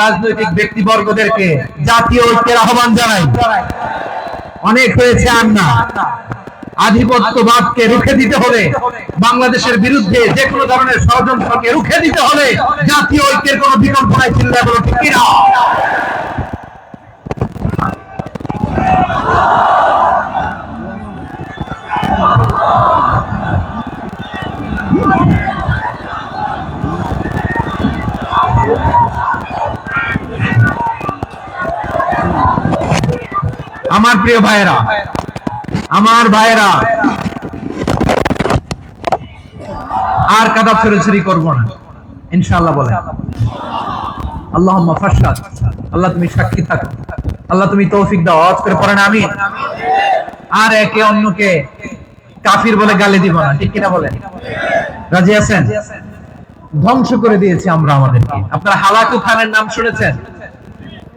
রাজনৈতিক জাতীয় ঐক্যের আহ্বান জানাই। অনেক আধিপত্যবাদকে রুখে দিতে হলে, বাংলাদেশের বিরুদ্ধে যে কোনো ধরনের ষড়যন্ত্রকে রুখে দিতে হলে জাতীয় ঐক্যের কোনো বিকল্প নাই, চিন্তা বলো ঠিক আমার প্রিয় ভাইয়েরা, আমার ভাইয়েরা, আর কাদা ছড়াছড়ি করব না। ইনশাআল্লাহ বলে আল্লাহ ফাসাদ আল্লাহ তুমি সাক্ষী থাকো। আল্লাহ তুমি তৌফিক দাও। আওয়াজ করে পড়েন আমি। আর একে অন্যকে কাফির বলে গালি দিব না, ঠিক কিনা বলেন? রাজি আছেন? ধ্বংস করে দিয়েছি আমরা আমাদেরকে। আপনারা হালাকু খানের নাম শুনেছেন?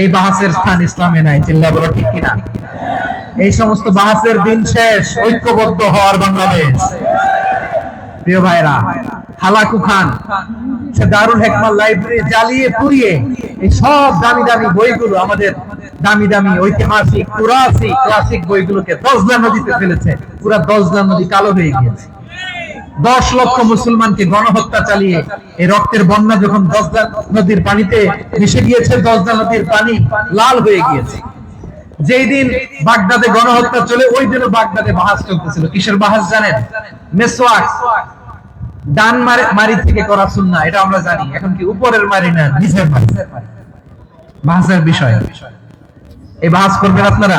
এই বাহাসের স্থান ইসলামে নাই, চিল্লা বলো ঠিক কিনা? এই সমস্ত বাহাসের দিন শেষ, ঐক্যবদ্ধ হওয়ার বাংলাদেশ। প্রিয় ভাইরা, হালাকু খান, সে দারুল হেকমাল লাইব্রেরি জ্বালিয়ে পুড়িয়ে এই সব দামি দামি বইগুলো আমাদের দামি দামি ঐতিহাসিক, পুরাসিক, ক্লাসিক বইগুলোকে দশলা নদীতে ফেলেছে। পুরা দশলা নদী কালো হয়ে গিয়েছে। দশ লক্ষ মুসলমানকে গণহত্যা চালিয়ে এই রক্তের বন্যা যখন দশদা নদীর পানিতে মিশে গিয়েছে দশদা নদীর পানি লাল হয়ে গিয়েছে। যেই দিন বাগদাদে গণহত্যা চলে, ওই দিনও বাগদাদে বাহাস চলতেছিল। কিসের বাহাস জানেন? মেসওয়াক। ডান মারি মারি থেকে করা সুন্না এটা আমরা জানি। এখন কি উপরের মারি না, নিচের মারি? বাহাসের বিষয়। এই বাহাস করবেন আপনারা?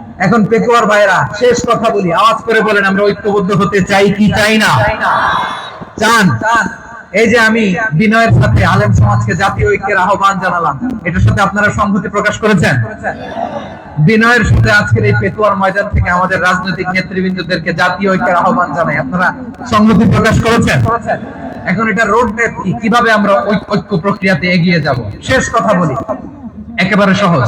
এখন পেকুয়ার ভাইরা শেষ কথা বলি আওয়াজ করে বলেন আমরা ঐক্যবদ্ধ হতে চাই কি চাই না? চান? এই যে আমি বিনয়ের সাথে আলেম সমাজকে জাতীয় ঐক্যের আহ্বান জানালাম এটার সাথে আপনারা সংহতি প্রকাশ করেছেন? বিনয়ের সাথে আজকের এই পেকুয়ার ময়দান থেকে আমাদের রাজনৈতিক নেতৃবৃন্দদেরকে জাতীয় ঐক্যের আহ্বান জানাই। আপনারা সংহতি প্রকাশ করেছেন? এখন এটা রোড ম্যাপ কি? কীভাবে আমরা ঐক্য প্রক্রিয়াতে এগিয়ে যাব? শেষ কথা বলি। একেবারে সহজ।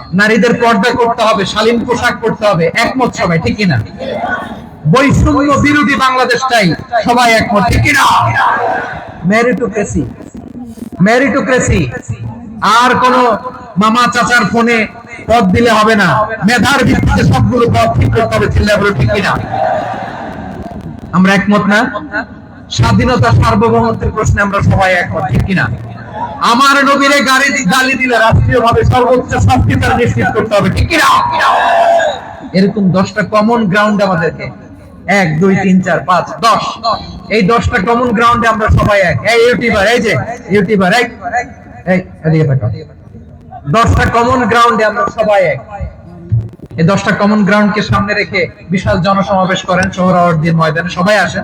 নারীদের পর্দা করতে হবে, শালীন পোশাক করতে হবে, একমত সবাই, ঠিক কিনা? বৈষম্য বিরোধী বাংলাদেশটাই সবাই একমত, ঠিক কিনা? মেরিটোক্রেসি মেরিটোক্রেসি আর কোন মামা চাচার ফোনে পদ দিলে হবে না, মেধার ভিত্তিতে সবগুলো পদ ঠিক করতে হবে চিল্লা বলে ঠিক কিনা? আমরা একমত না? স্বাধীনতা সার্বভৌমত্বের প্রশ্নে আমরা সবাই একমত, ঠিক কিনা? আমার নবীরে গাড়ি গালি দিলে রাষ্ট্রীয় ভাবে সর্বোচ্চ শাস্তি তার নিশ্চিত করতে হবে, ঠিক কিনা? এরকম দশটা কমন গ্রাউন্ড আমাদেরকে। এক, দুই, তিন, চার, পাঁচ, দশ। এই দশটা কমন গ্রাউন্ডে আমরা সবাই এক। এই ইউটিউবার এই যে ইউটিউবার এক। দশটা কমন গ্রাউন্ডে আমরা সবাই এক। এই দশটা কমন গ্রাউন্ডকে সামনে রেখে বিশাল জনসমাবেশ করেন, সোহরাওয়ার্দীর ময়দানে সবাই আসেন।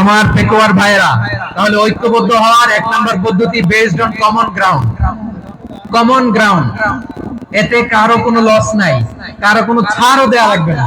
আমার পেকোয়ার ভাইরা তাহলে ঐক্যবদ্ধ হওয়ার এক নম্বর পদ্ধতি based on common ground common ground এতে কারও কোনো লস নাই, কারও কোনো ছাড়ও দেওয়া লাগবে না।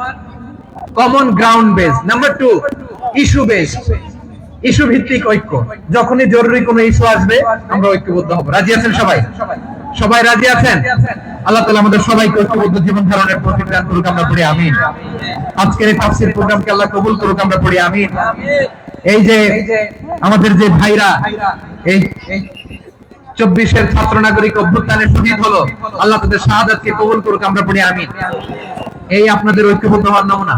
common ground base number two issue base issue ভিত্তিক ঐক্য. যখনই জরুরি কোনো ইস্যু আসবে, আমরা ঐক্যবদ্ধ হব। রাজি আছেন সবাই? সবাই রাজি আছেন? আল্লাহ তাআলা আমাদের সবাইকে ঐক্যবদ্ধ জীবন ধারণের প্রতিদান করুক, আমরা পড়ি, আমিন। আজকের এই তাফসীর প্রোগ্রামকে আল্লাহ কবুল করুক, আমরা পড়ি, আমিন। এই যে আমাদের যে ভাইরা, এই চব্বিশের ছাত্র নাগরিক অভ্যুত্থানের শহীদ হলো, আল্লাহ তাদের শাহাদাতকে কবুল করুক, আমরা পড়ি, আমিন। এই আপনাদের ঐক্যবদ্ধ হওয়ার নমুনা।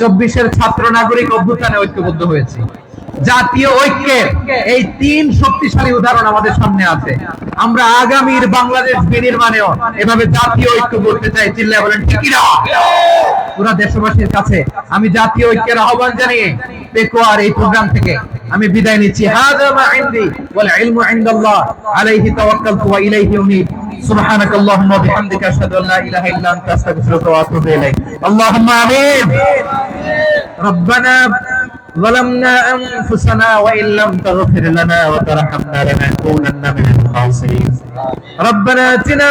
চব্বিশের ছাত্র নাগরিক অভ্যুত্থানে ঐক্যবদ্ধ হয়েছি। জাতীয় ঐক্যের এই তিন শক্তিশালী উদাহরণ আমাদের সামনে আছে। আমরা আগামীর বাংলাদেশ বিনির্মাণেও এভাবে জাতীয় ঐক্য করতে চাই। চিল্লায় বলেন ঠিকই না পুরা দেশবাসীর কাছে আমি জাতীয় ঐক্যের আহ্বান জানিয়ে পেকুয়ার এই প্রোগ্রাম থেকে আমি বিদায় নিচ্ছি। হাযা মা ইনদি ওয়াল আলাইহি তাওয়াক্কালতু ওয়া ইলাইহি উনীব سبحانك اللهم وبحمدك اشهد ان لا اله الا انت استغفرك واتوب اليك اللهم امين ربنا ظلمنا انفسنا وان لم تغفر لنا وترحمنا لنكونن من الخاسرين ربنا اتنا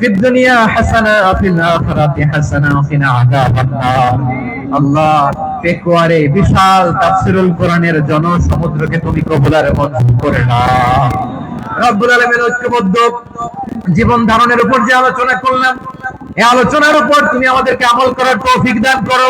في الدنيا حسنه وفي الاخره حسنه وقنا عذاب النار আল্লাহ পেকুয়ারে বিশাল তাফসিরুল কোরআনের জনসমুদ্রকে তুমি কবুলারে মঞ্জুর করে নাও রব্বুল আলমের ঐক্যবদ্ধ জীবন ধারণের উপর যে আলোচনা করলাম এই আলোচনার উপর তুমি আমাদেরকে আমল করার তৌফিক দান করো।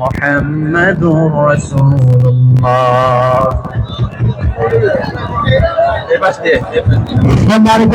محمد رسول الله এই পাশ দিয়ে সম্মানিত